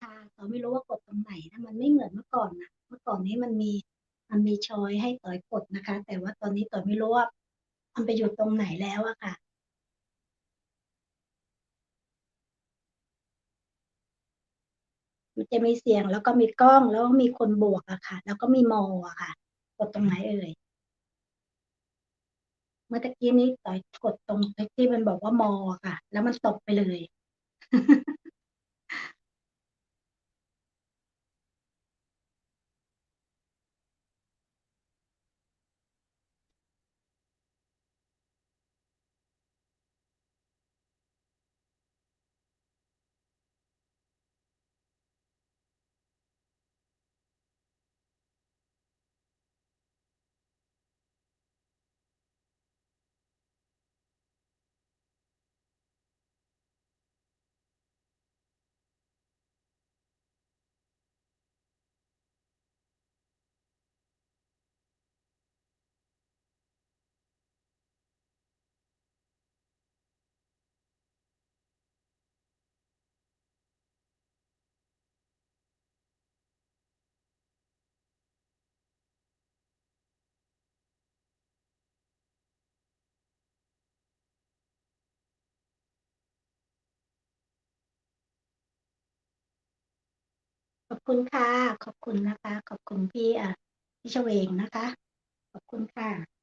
ค่ะต่อไม่รู้ว่ากดตรงไหนนะมันไม่เหมือนเมื่อก่อนนะเมื่อก่อนนี้มันมีมันมีช้อยให้ต่อยกดนะคะ แต่ว่าตอนนี้ต่อยไม่รู้ว่ามันไปอยู่ตรงไหนแล้วอะค่ะมันจะมีเสียงแล้วก็มีกล้องแล้วก็มีคนบวกอะค่ะ แล้วก็มีมออะค่ะ กดตรงไหนเอ่ยเมื่อตะกี้นี้ต่อยกดตรงที่มันบอกว่ามออะค่ะ แล้วมันตกไปเลย ขอบ คุณค่ะ ขอบคุณนะคะ ขอบคุณพี่อะพี่เฉวงนะคะ ขอบคุณค่ะ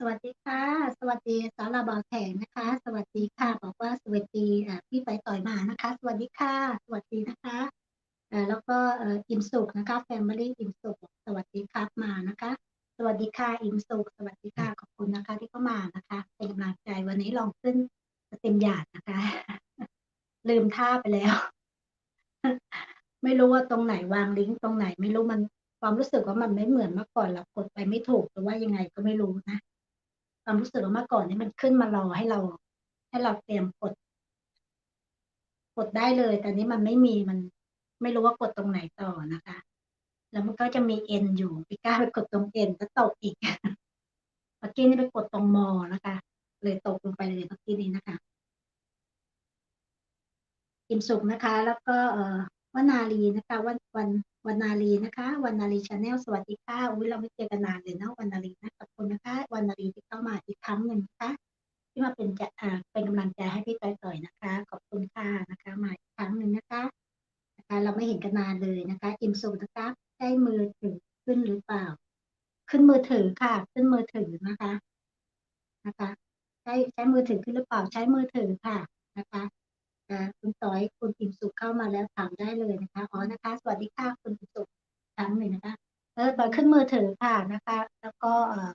สวัสดีค่ะ สวัสดีสาวลาบาวแขงนะคะ สวัสดีค่ะ บอกว่าสวัสดีพี่ไปต่อยมานะคะ สวัสดีค่ะ สวัสดีนะคะแล้วก็เอ่ออิมสุกนะคะแฟมิลี่อิมสุกสวัสดีครับมานะคะ สวัสดีค่ะอิมสุกสวัสดีค่ะขอบคุณนะคะ ที่เข้ามานะคะเป็นกำลังใจวันนี้ลองขึ้นเต็มหยาดนะคะ ลืมท่าไปแล้ว ไม่รู้ว่าตรงไหนวางลิงก์ตรงไหน ไม่รู้มันความรู้สึกว่ามันไม่เหมือนเมื่อก่อนเรากดไปไม่ถูกหรือว่ายังไงก็ไม่รู้นะ ความรู้สึกว่าเมื่อก่อนนี้มันขึ้นมารอให้เรา ให้เราเตรียมกด กดได้เลย แต่นี้มันไม่มีมันไม่รู้ว่ากดตรงไหนต่อนะคะ แล้วมันก็จะมีเอ็นอยู่พี่ก้าไปกดตรงเอ็นก็ตกอีกเมื่อกี้นี่ไปกดตรงมอนะคะ เลยตกลงไปเลยเมื่อกี้นี้นะคะอิมสุกนะคะ แล้วก็เอ่อวนาลีนะคะ วันวัน วันนาลีนะคะวันนาลีชาแนลสวัสดีค่ะอุ้ยเราไม่เจอกันนานเลยเนาะวันนาลีนะขอบคุณนะคะวันนาลีที่เข้ามาอีกครั้งหนึ่งนะคะที่มาเป็นจะอ่าเป็นกำลังใจให้พี่ต่อยต่อยนะคะ ขอบคุณค่ะนะคะมาอีกครั้งหนึ่งนะคะนะคะ เราไม่เห็นกันนานเลยนะคะอิมสุนะคะใช้มือถือขึ้นหรือเปล่า ขึ้นมือถือค่ะ ขึ้นมือถือนะคะนะคะใช้ใช้มือถือขึ้นหรือเปล่าใช้มือถือค่ะนะคะ อ่าคุณต่อยคุณอิมสุขเข้ามาแล้วถามได้เลยนะคะอ๋อนะคะ สวัสดีค่ะคุณอิมสุขครั้งหนึ่งนะคะเออต่อยขึ้นมือถือค่ะนะคะ แล้วก็เอ่อ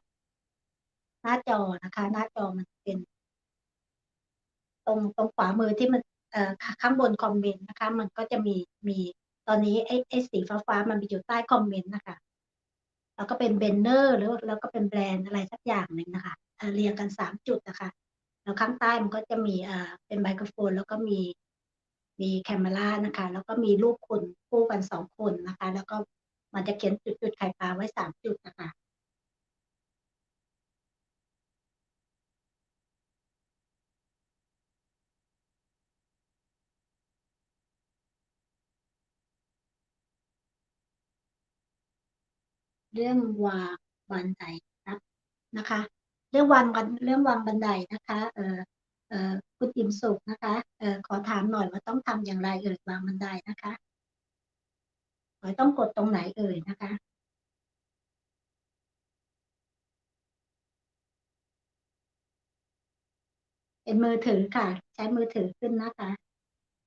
หน้าจอนะคะ หน้าจอมันเป็น ตรงตรงขวามือที่มันเอ่อข้างบนคอมเมนต์นะคะ มันก็จะมีมีตอนนี้ไอ้ไอ้สีฟ้าฟ้ามันไปอยู่ใต้คอมเมนต์นะคะแล้วก็เป็นเบนเนอร์หรือแล้วก็เป็นแบรนด์อะไรสักอย่างหนึ่งนะคะเเรียงกันสามจุดนะคะ แล้วข้างใต้มันก็จะมีอ่าเป็นไมโครโฟน แล้วก็มีมีแคมเมรานะคะ แล้วก็มีรูปคนคู่กันสองคนนะคะ แล้วก็มันจะเขียนจุดๆไข่ปลาไว้สามจุดนะคะเรื่องวางบันไดครับนะคะ เรื่องวางกันเรื่องวางบันไดนะคะเออเออคุณอิ่มสุขนะคะเออขอถามหน่อยว่าต้องทำอย่างไรเอ่ยวางบันไดนะคะหน่อยต้องกดตรงไหนเอ่ยนะคะเป็นมือถือค่ะ ใช้มือถือขึ้นนะคะ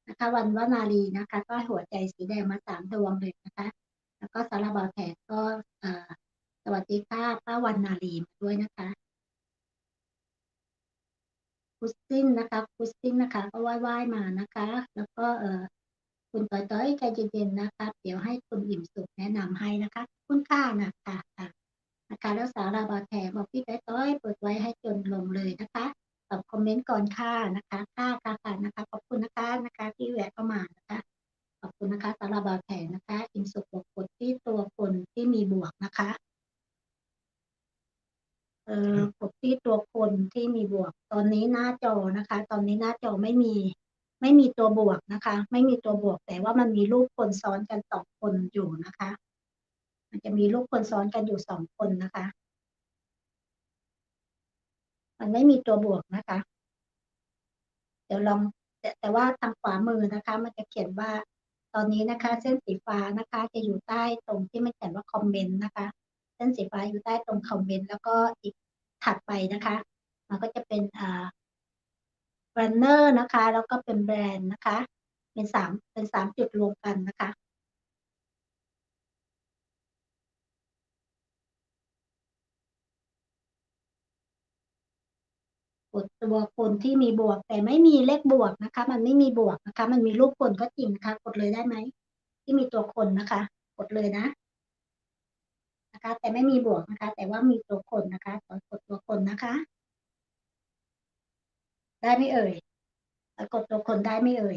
นะคะ วันวนารีนะคะ ก็หัวใจสีแดงมาสามดวงเลยนะคะ แล้วก็สารบาแขกก็สวัสดีค่ะป้าวันนารีมาด้วยนะคะ คุสตินนะคะคุสตินนะคะ ก็ไหว้ไหว้มานะคะ แล้วก็เออคุณต้อยต้อยใจเย็นๆนะคะ เดี๋ยวให้คุณอิ่มสุขแนะนำให้นะคะ คุณค่านะคะค่ะนะคะแล้วสาราบาแขกบอกพี่ต้อยต้อยเปิดไว้ให้จนลงเลยนะคะตอบคอมเมนต์ก่อนค่ะนะคะค่าค่ะค่ะนะคะขอบคุณนะคะนะคะที่แวะเข้ามานะคะขอบคุณนะคะสาราบาแขกนะคะอิ่มสุขบอกกดที่ตัวคนที่มีบวกนะคะ เอ่อกดที่ตัวคน ที่มีบวก ตอนนี้หน้าจอนะคะ ตอนนี้หน้าจอไม่มีไม่มีตัวบวกนะคะ ไม่มีตัวบวก แต่ว่ามันมีรูปคนซ้อนกันสองคนอยู่นะคะ มันจะมีรูปคนซ้อนกันอยู่สองคนนะคะ มันไม่มีตัวบวกนะคะ เดี๋ยวลองแต่แต่ว่าทางขวามือนะคะ มันจะเขียนว่าตอนนี้นะคะ เส้นสีฟ้านะคะ จะอยู่ใต้ตรงที่มันเขียนว่าคอมเมนต์นะคะ เส้นสีฟ้าอยู่ใต้ตรงคอมเมนต์แล้วก็อีกถัดไปนะคะ มันก็จะเป็นอ่าแบรนเนอร์นะคะ แล้วก็เป็นแบรนด์นะคะ เป็นสามเป็นสามจุดรวมกันนะคะกดตัวคนที่มีบวก แต่ไม่มีเลขบวกนะคะ มันไม่มีบวกนะคะ มันมีรูปคนก็จริงนะคะ กดเลยได้ไหมที่มีตัวคนนะคะ กดเลยนะนะคะ แต่ไม่มีบวกนะคะ แต่ว่ามีตัวคนนะคะขอกดตัวคนนะคะ ได้ไม่เอ่ยกดตัวคนได้ไม่เอ่ย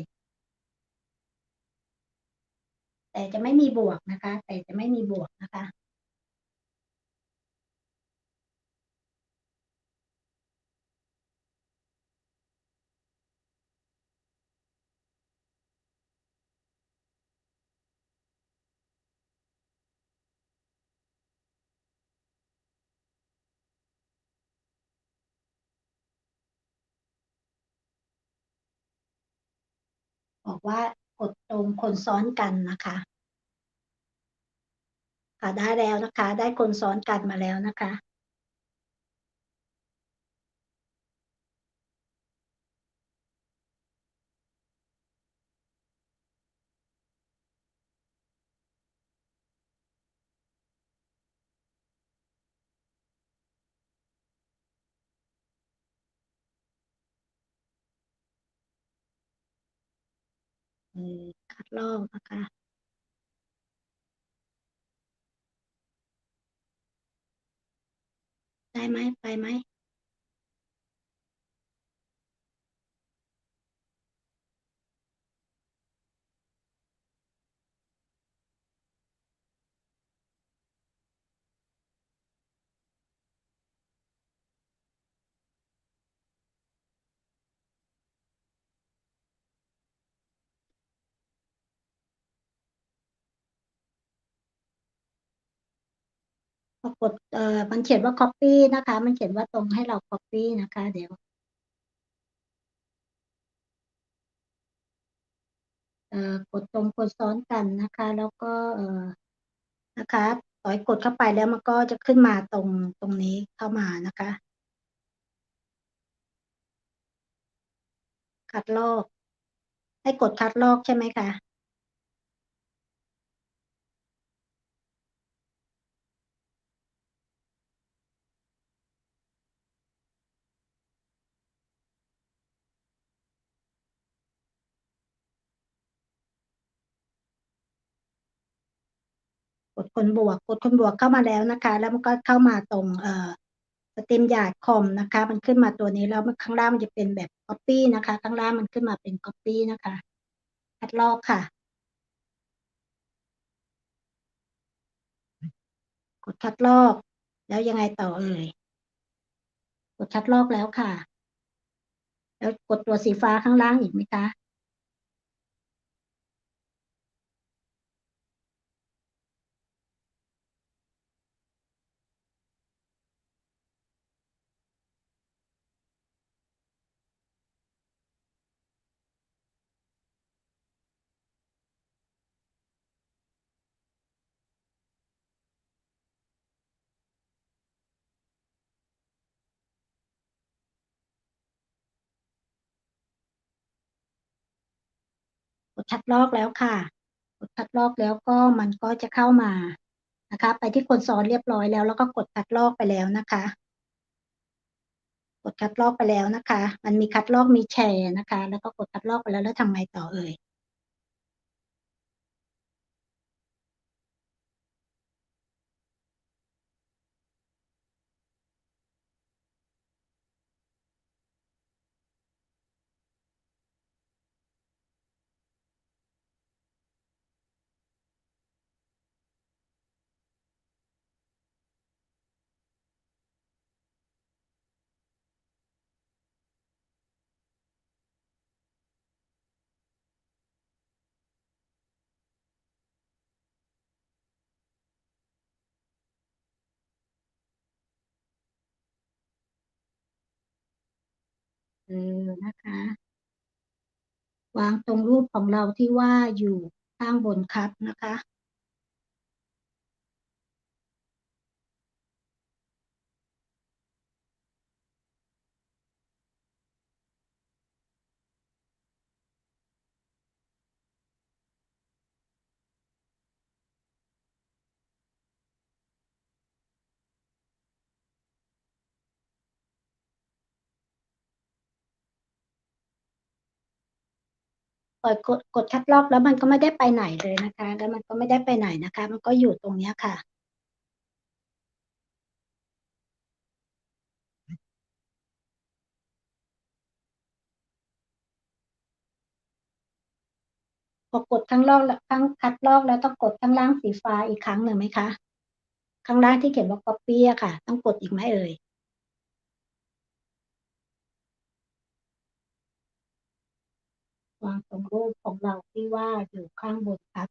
แต่จะไม่มีบวกนะคะ แต่จะไม่มีบวกนะคะ บอกว่ากดตรงคนซ้อนกันนะคะค่ะได้แล้วนะคะ ได้คนซ้อนกันมาแล้วนะคะ เออคัดลอกนะคะได้ไหมไปไหม ปรากฏเอ่อมันเขียนว่า copy นะคะ มันเขียนว่าตรงให้เรา copy นะคะ เดี๋ยวเอ่อกดตรงคนซ้อนกันนะคะ แล้วก็เอ่อนะคะต่อยกดเข้าไปแล้วมันก็จะขึ้นมาตรงตรงนี้เข้ามานะคะ คัดลอก ให้กดคัดลอกใช่ไหมคะ ดคนบวก กดคนบวกเข้ามาแล้วนะคะ แล้วมันก็เข้ามาตรงเอ่อสตรีมยาดคอมนะคะ มันขึ้นมาตัวนี้แล้วข้างล่างมันจะเป็นแบบ copy นะคะ ข้างล่างมันขึ้นมาเป็น copy นะคะคัดลอกค่ะ กดคัดลอก แล้วยังไงต่อเอ่ยกดคัดลอกแล้วค่ะ แล้วกดตัวสีฟ้าข้างล่างอีกไหมคะ กด คัดลอกแล้วค่ะ กดคัดลอกแล้วก็มันก็จะเข้ามานะคะ ไปที่คนซ้อนเรียบร้อยแล้ว แล้วก็กดคัดลอกไปแล้วนะคะ กดคัดลอกไปแล้วนะคะ มันมีคัดลอกมีแชร์นะคะ แล้วก็กดคัดลอกไปแล้วแล้วทำไงต่อเอ่ย เออนะคะ วางตรงรูปของเราที่ว่าอยู่ข้างบนครับนะคะ ปล่อยกดกดคัดลอกแล้วมันก็ไม่ได้ไปไหนเลยนะคะ แล้วมันก็ไม่ได้ไปไหนนะคะ มันก็อยู่ตรงเนี้ยค่ะ พอกดข้งลอกแล้วข้งคัดลอกแล้วต้องกดข้งล่างสีฟ้าอีกครั้งหนึ่งไหมคะ ข้างล่างที่เขียนว่า copy อะค่ะ ต้องกดอีกไหมเอ่ย วางตรงรูปของเราที่ว่าอยู่ข้างบนครับ